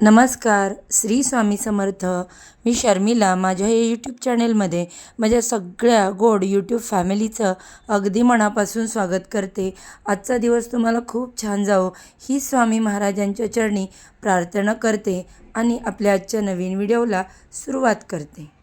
नमस्कार श्री स्वामी समर्थ. मी शर्मिला. माझ्या या यूट्यूब चॅनेलमध्ये माझ्या सगळ्या गोड यूट्यूब फॅमिलीचं अगदी मनापासून स्वागत करते. आजचा दिवस तुम्हाला खूप छान जावो. ही स्वामी महाराजांच्या चरणी प्रार्थना करते आणि आपल्या आजच्या नवीन व्हिडिओला सुरुवात करते.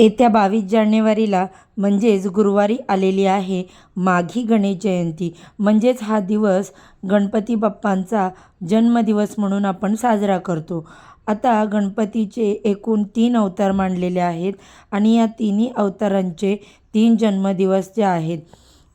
येत्या बावीस जानेवारीला म्हणजेच गुरुवारी आलेली आहे माघी गणेश जयंती. म्हणजेच हा दिवस गणपती बाप्पांचा जन्मदिवस म्हणून आपण साजरा करतो. आता गणपतीचे एकूण तीन अवतार मांडलेले आहेत आणि या तिन्ही अवतारांचे तीन जन्मदिवस जे आहेत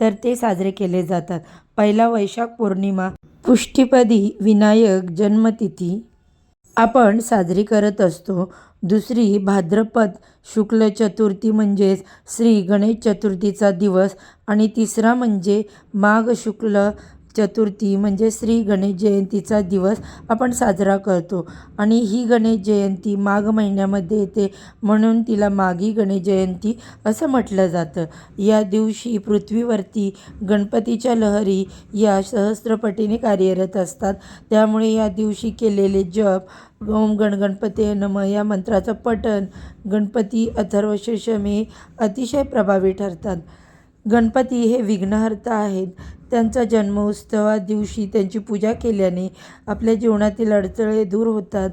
तर ते साजरे केले जातात. पहिला वैशाख पौर्णिमा पुष्टीपदी विनायक जन्मतिथी आपण साजरी करत असतो. दुसरी भाद्रपद शुक्ल चतुर्थी म्हणजेच श्री गणेश चतुर्थीचा दिवस आणि तिसरा म्हणजे माघ शुक्ल चतुर्थी म्हणजे श्री गणेश जयंतीचा दिवस आपण साजरा करतो. आणि ही गणेश जयंती माघ महिन्यामध्ये येते म्हणून तिला माघी गणेश जयंती असं म्हटलं जातं. या दिवशी पृथ्वीवरती गणपतीच्या लहरी या सहस्त्रपटीने कार्यरत असतात. त्यामुळे या दिवशी केलेले जप ओम गण गणपते नम या मंत्राचं पठण गणपती अथर्वशीर्षम अतिशय प्रभावी ठरतात. गणपती हे विघ्नहर्ता आहेत. त्यांचा जन्मोत्सवा दिवशी त्यांची पूजा केल्याने आपल्या जीवनातील अडथळे दूर होतात.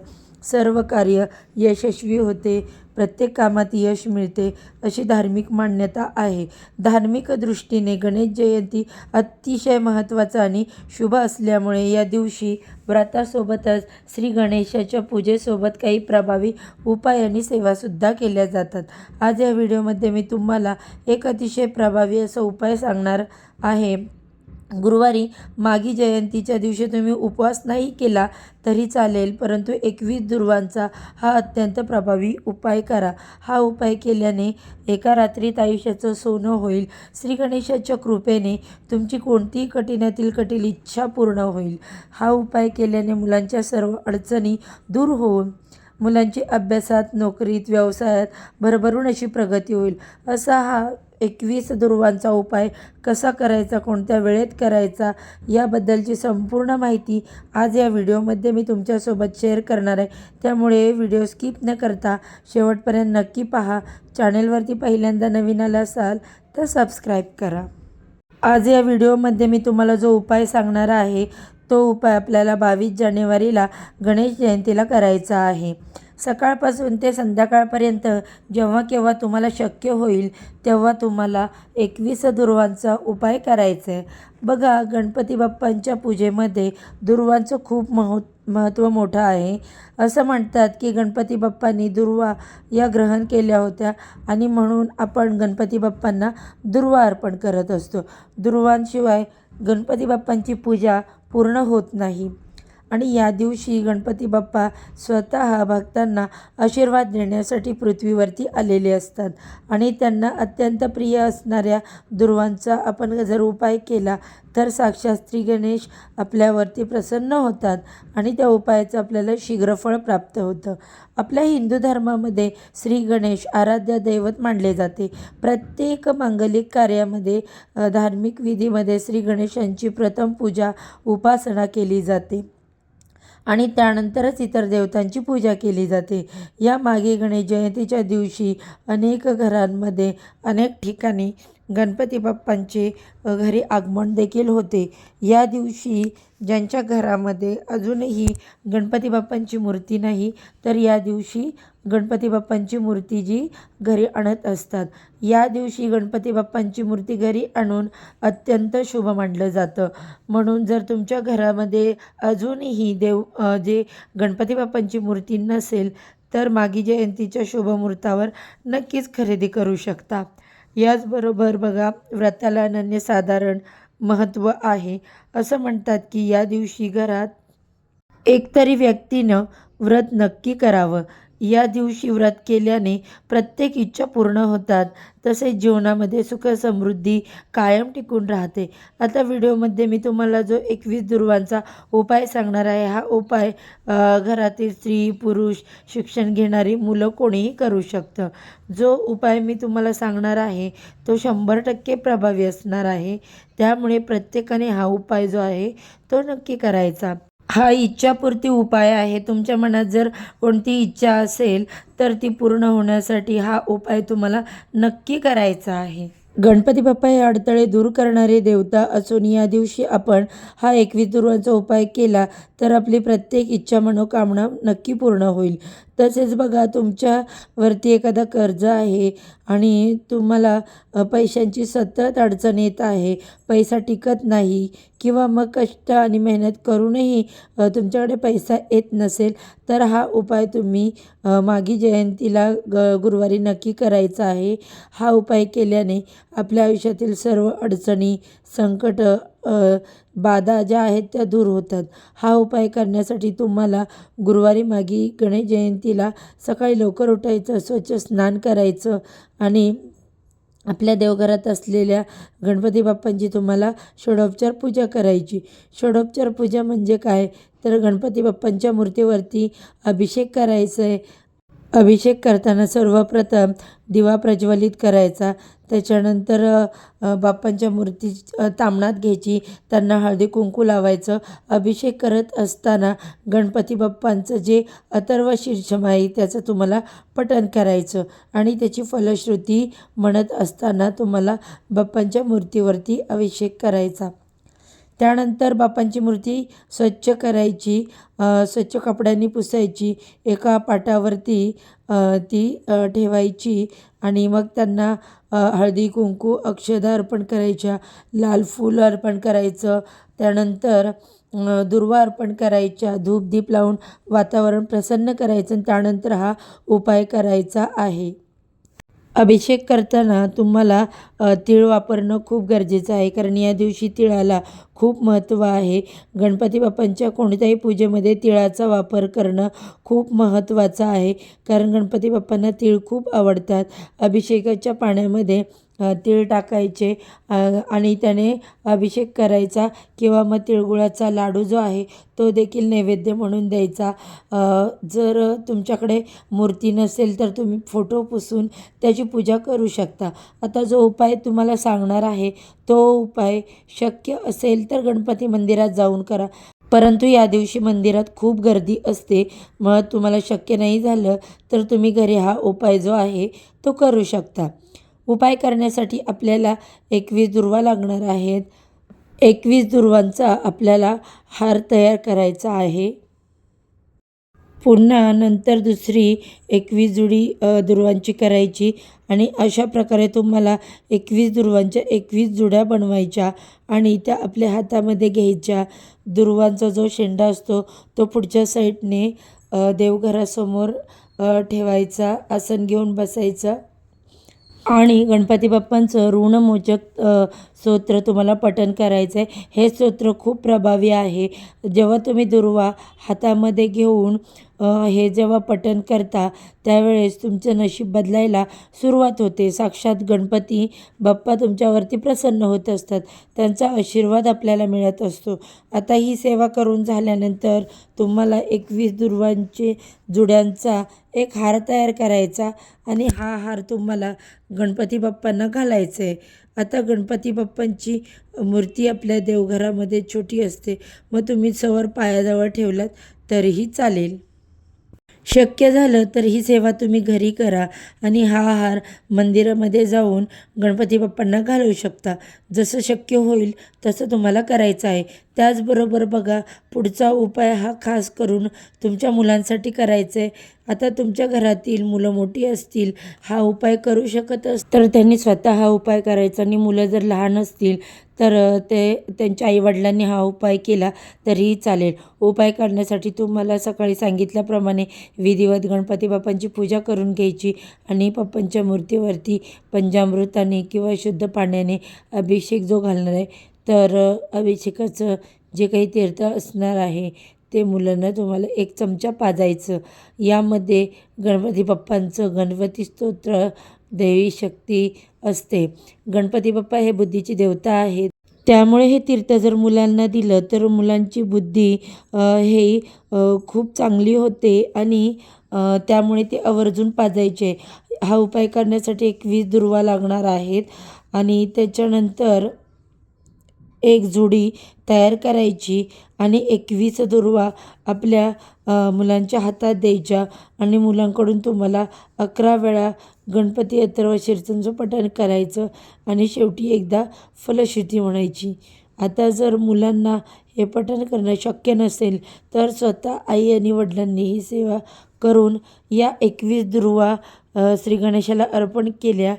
सर्व कार्य यशस्वी होते. प्रत्येक कामात यश मिळते अशी धार्मिक मान्यता आहे. धार्मिक दृष्टीने गणेश जयंती अतिशय महत्त्वाचा आणि शुभ असल्यामुळे या दिवशी व्रतासोबतच श्री गणेशाच्या पूजेसोबत काही प्रभावी उपाय आणि सेवासुद्धा केल्या जातात. आज या व्हिडिओमध्ये मी तुम्हाला एक अतिशय प्रभावी असा उपाय सांगणार आहे. गुरुवारी माघी जयंतीच्या दिवशी तुम्ही उपवास नाही केला तरी चालेल परंतु एकवीस दुर्वांचा हा अत्यंत प्रभावी उपाय करा. हा उपाय केल्याने एका रात्रीत आयुष्याचं सोनं होईल. श्री गणेशाच्या कृपेने तुमची कोणतीही कठीणातील कठीण इच्छा पूर्ण होईल. हा उपाय केल्याने मुलांच्या सर्व अडचणी दूर होऊन मुलांची अभ्यासात नोकरीत व्यवसायात भरभरून अशी प्रगती होईल. असा हा एकवीस दुर्वांचा उपाय कसा करायचा कोणत्या वेळेत करायचा याबद्दलची संपूर्ण माहिती आज या व्हिडिओमध्ये मी तुमच्यासोबत शेअर करणार आहे. त्यामुळे व्हिडिओ स्किप न करता शेवटपर्यंत नक्की पहा. चॅनेलवरती पहिल्यांदा नवीन आला असाल तर सबस्क्राईब करा. आज या व्हिडिओमध्ये मी तुम्हाला जो उपाय सांगणार आहे तो उपाय आपल्याला बावीस जानेवारीला गणेश जयंतीला करायचा आहे. सकाळपासून ते संध्याकाळपर्यंत जेव्हा केव्हा तुम्हाला शक्य होईल तेव्हा तुम्हाला एकवीस दुर्वांचा उपाय करायचा आहे. बघा गणपती बाप्पांच्या पूजेमध्ये दुर्वांचं खूप मह महत्त्व मोठं आहे. असं म्हणतात की गणपती बाप्पांनी दुर्वा या ग्रहण केल्या होत्या आणि म्हणून आपण गणपती बाप्पांना दुर्वा अर्पण करत असतो. दुर्वांशिवाय गणपती बाप्पांची पूजा पूर्ण होत नाही. आणि या दिवशी गणपती बाप्पा स्वतः भक्तांना आशीर्वाद देण्यासाठी पृथ्वीवरती आलेले असतात. आणि त्यांना अत्यंत प्रिय असणाऱ्या दुर्वांचा आपण जर उपाय केला तर साक्षात श्री गणेश आपल्यावरती प्रसन्न होतात आणि त्या उपायाचं आपल्याला शीघ्रफळ प्राप्त होतं. आपल्या हिंदू धर्मामध्ये श्री गणेश आराध्य दैवत मानले जाते. प्रत्येक मांगलिक कार्यामध्ये धार्मिक विधीमध्ये श्री गणेशांची प्रथम पूजा उपासना केली जाते. आणि त्यानंतरच इतर देवतांची पूजा केली जाते. या मागे गणेश जयंतीच्या दिवशी अनेक घरांमध्ये अनेक ठिकाणी गणपती बाप्पांचे घरी आगमन देखील होते. या दिवशी ज्यांच्या घरामध्ये अजूनही गणपती बाप्पांची मूर्ती नाही तर या दिवशी गणपती बाप्पांची मूर्ती जी घरी आणत असतात. या दिवशी गणपती बाप्पांची मूर्ती घरी आणून अत्यंत शुभ मानलं जातं. म्हणून जर तुमच्या घरामध्ये अजूनही देव जे गणपती बाप्पांची मूर्ती नसेल तर मागी जयंतीच्या शुभमुहूर्तावर नक्कीच खरेदी करू शकता. याचबरोबर बघा व्रताला अनन्यसाधारण महत्त्व आहे. असं म्हणतात की या दिवशी घरात एकतरी व्यक्तीनं व्रत नक्की करावं. या दिवशी व्रत केल्याने प्रत्येक इच्छा पूर्ण होतात. तसेच जीवनामध्ये सुख समृद्धी कायम टिकून राहते. आता व्हिडिओमध्ये मी तुम्हाला जो एकवीस दुर्वांचा उपाय सांगणार आहे हा उपाय घरातील स्त्री पुरुष शिक्षण घेणारी मुलं कोणीही करू शकतं. जो उपाय मी तुम्हाला सांगणार आहे तो शंभर टक्के प्रभावी असणार आहे. त्यामुळे प्रत्येकाने हा उपाय जो आहे तो नक्की करायचा. हा इच्छापूर्ती उपाय आहे. तुमच्या मनात जर कोणती इच्छा असेल तर ती पूर्ण होण्यासाठी हा उपाय तुम्हाला नक्की करायचा आहे. गणपती बाप्पा हे अडथळे दूर करणारे देवता असून या दिवशी आपण हा एकवीस दुर्वांचा उपाय केला तर आपली प्रत्येक इच्छा मनोकामना नक्की पूर्ण होईल. तसेच बघा तुमच्यावरती एखादा कर्ज आहे आणि तुम्हाला पैशांची सतत अडचण येत आहे पैसा टिकत नाही किंवा मग कष्ट आणि मेहनत करूनही तुमच्याकडे पैसा येत नसेल तर हा उपाय तुम्ही मागी जयंतीला ग गुरुवारी नक्की करायचा आहे. हा उपाय केल्याने आपल्या आयुष्यातील सर्व अडचणी संकट बाधा ज्या आहेत त्या दूर होतात. हा उपाय करण्यासाठी तुम्हाला गुरुवारी मागी गणेश जयंतीला सकाळी लवकर उठायचं स्वच्छ स्नान करायचं आणि आपल्या देवघरात असलेल्या गणपती बाप्पांची तुम्हाला षोडोपचार पूजा करायची. षोडोपचार पूजा म्हणजे काय? तर गणपती बाप्पांच्या मूर्तीवरती अभिषेक करायचं आहे अभिषेक करताना सर्वप्रथम दिवा प्रज्वलित करायचा. त्याच्यानंतर बाप्पांच्या मूर्ती तांबणात तामणात घ्यायची. त्यांना हळदी कुंकू लावायचं. अभिषेक करत असताना गणपती बाप्पांचं जे अथर्व शीर्षम आहे त्याचं तुम्हाला पठण करायचं. आणि त्याची फलश्रुती म्हणत असताना तुम्हाला बाप्पांच्या मूर्तीवरती अभिषेक करायचा. त्यानंतर बापांची मूर्ती स्वच्छ करायची स्वच्छ कपड्यांनी पुसायची एका पाटावरती ती ठेवायची आणि मग त्यांना हळदी कुंकू अक्षदा अर्पण करायच्या लाल फूल अर्पण करायचं. त्यानंतर दुर्वा अर्पण करायच्या धूप दीप लावून वातावरण प्रसन्न करायचं आणि त्यानंतर हा उपाय करायचा आहे. अभिषेक करताना तुम्हाला तिळ तीळ वापरणं खूप गरजेचं आहे कारण या दिवशी तिळाला खूप महत्त्व आहे. गणपती बाप्पांच्या कोणत्याही पूजेमध्ये तिळाचा वापर करणं खूप महत्त्वाचं आहे कारण गणपती बाप्पांना तिळ खूप आवडतात. अभिषेकाच्या पाण्यामध्ये तीळ टाकायचे आणि त्याने अभिषेक करायचा किंवा मग तिळगुळाचा लाडू जो आहे तो देखील नैवेद्य म्हणून द्यायचा. जर तुमच्याकडे मूर्ती नसेल तर तुम्ही फोटो पुसून त्याची पूजा करू शकता. आता जो उपाय तुम्हाला सांगणार आहे तो उपाय शक्य असेल तर गणपती मंदिरात जाऊन करा. परंतु या दिवशी मंदिरात खूप गर्दी असते मग तुम्हाला शक्य नाही झालं तर तुम्ही घरी हा उपाय जो आहे तो करू शकता. उपाय करण्यासाठी आपल्याला एकवीस दुर्वा लागणार आहेत. एकवीस दुर्वांचा आपल्याला हार तयार करायचा आहे. पुन्हा नंतर दुसरी एकवीस जुडी दुर्वांची करायची आणि अशा प्रकारे तुम्हाला एकवीस दुर्वांच्या एकवीस जुड्या बनवायच्या आणि त्या आपल्या हातामध्ये घ्यायच्या. दुर्वांचा जो शेंडा असतो तो पुढच्या साईडने देवघरासमोर ठेवायचा आसन घेऊन बसायचं. आणि गणपती बाप्पांचं ऋणमोचक स्तोत्र तुम्हाला पठन करायचं आहे हे स्तोत्र खूप प्रभावी आहे. जेव्हा तुम्ही दुर्वा हातामध्ये घेऊन हे जेव्हा पठन करता त्यावेळेस तुमचं नशीब बदलायला सुरुवात होते. साक्षात गणपती बाप्पा तुमच्यावरती प्रसन्न होत असतात. त्यांचा आशीर्वाद आपल्याला मिळत असतो. आता ही सेवा करून झाल्यानंतर तुम्हाला एकवीस दुर्वांचे जुड्यांचा एक हार तयार करायचा आणि हा हार तुम्हाला गणपती बाप्पांना घालायचा आहे आता गणपती बाप्पांची मूर्ती आपल्या देवघरामध्ये छोटी असते. मग तुम्ही सवर पायाजवळ ठेवलात तरीही चालेल. शक्य झालं तर ही सेवा तुम्ही घरी करा आणि हा हार मंदिरामध्ये जाऊन गणपती बाप्पांना घालवू शकता. जसं शक्य होईल तसं तुम्हाला करायचं आहे. त्याचबरोबर बघा पुढचा उपाय हा खास करून तुमच्या मुलांसाठी करायचा आहे. आता तुमच्या घरातील मुलं मोठी असतील हा उपाय करू शकत अस तर त्यांनी स्वतः हा उपाय करायचा आणि मुलं जर लहान असतील तर ते त्यांच्या आईवडिलांनी हा उपाय केला तरीही चालेल. उपाय करण्यासाठी तुम्हाला सकाळी सांगितल्याप्रमाणे विधिवत गणपती बाप्पांची पूजा करून घ्यायची आणि पप्पांच्या मूर्तीवरती पंजामृताने किंवा शुद्ध पाण्याने अभिषेक जो घालणार आहे तर अभिषेकाचं जे काही तीर्थ असणार आहे ते मुलांना तुम्हाला एक चमचा पाजायचं. यामध्ये गणपती बाप्पांचं गणपती स्तोत्र देवी शक्ती असते. गणपती बाप्पा हे बुद्धीची देवता आहेत. त्यामुळे हे तीर्थ जर मुलांना दिलं तर मुलांची बुद्धी हे खूप चांगली होते आणि त्यामुळे ते आवर्जून पाजायचे. हा उपाय करण्यासाठी एकवीस दुर्वा लागणार आहेत आणि त्याच्यानंतर एक जोडी तयार करायची आणि एकवीस दुर्वा आपल्या मुलांच्या हातात द्यायच्या आणि मुलांकडून तुम्हाला अकरा वेळा गणपती अथर्व शीर्षणचं पठण करायचं आणि शेवटी एकदा फलश्रुती म्हणायची. आता जर मुलांना हे पठण करणं शक्य नसेल तर स्वतः आई आणि वडिलांनी ही सेवा करून या एकवीस दुर्वा श्री गणेशाला अर्पण केल्या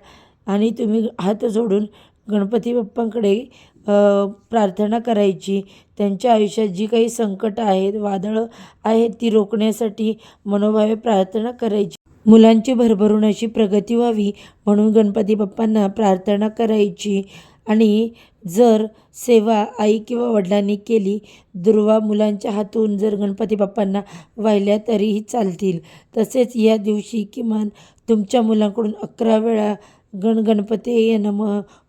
आणि तुम्ही हात जोडून गणपती बाप्पांकडे प्रार्थना करायची. त्यांच्या आयुष्यात जी काही संकटं आहेत वादळं आहेत ती रोखण्यासाठी मनोभावे प्रार्थना करायची. मुलांची भरभरून अशी प्रगती व्हावी म्हणून गणपती बाप्पांना प्रार्थना करायची. आणि जर सेवा आई किंवा वडिलांनी केली दुर्वा मुलांच्या हातून जर गणपती बाप्पांना वाहिल्या तरीही चालतील. तसेच या दिवशी किमान तुमच्या मुलांकडून अकरा वेळा गण गणपती नम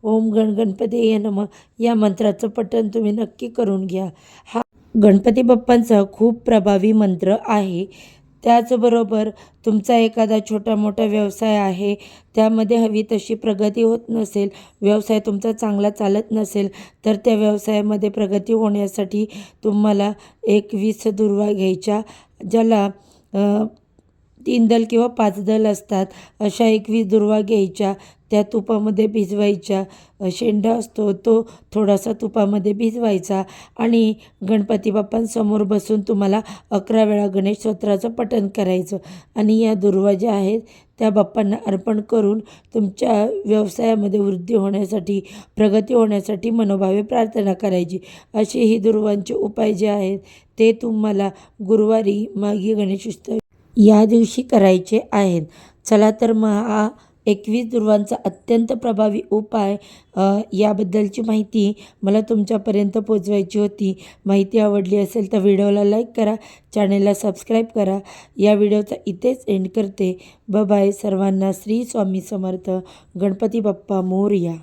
ओम गण गणपती नम या मंत्राचं पठण तुम्ही नक्की करून घ्या. हा गणपती बाप्पांचा खूप प्रभावी मंत्र आहे. त्याचबरोबर तुमचा एखादा छोटा मोठा व्यवसाय आहे त्यामध्ये हवी तशी प्रगती होत नसेल व्यवसाय तुमचा चांगला चालत नसेल तर त्या व्यवसायामध्ये प्रगती होण्यासाठी तुम्हाला एक वीस दुर्वा घ्यायच्या ज्याला तीन दल किंवा पाच दल असतात अशा एकवीस दुर्वा घ्यायच्या त्या तुपामध्ये भिजवायच्या. शेंडा असतो तो थोडासा तुपामध्ये भिजवायचा आणि गणपती बाप्पांसमोर बसून तुम्हाला अकरा वेळा गणेश स्तोत्राचं पठण करायचं. आणि या दुर्वा ज्या आहेत त्या बाप्पांना अर्पण करून तुमच्या व्यवसायामध्ये वृद्धी होण्यासाठी प्रगती होण्यासाठी मनोभावे प्रार्थना करायची. असे ही दुर्वांचे उपाय जे आहेत ते तुम्हाला गुरुवारी मागी गणेशोत्सव या दिवशी करायचे आहेत. चला तर मग हा एकवीस दुर्वांचा अत्यंत प्रभावी उपाय याबद्दलची माहिती मला तुमच्यापर्यंत पोचवायची होती. माहिती आवडली असेल तर व्हिडिओला लाईक करा चॅनेलला सबस्क्राईब करा. या व्हिडिओचा इथेच एंड करते. ब बाय. सर्वांना श्री स्वामी समर्थ. गणपती बाप्पा मोरया.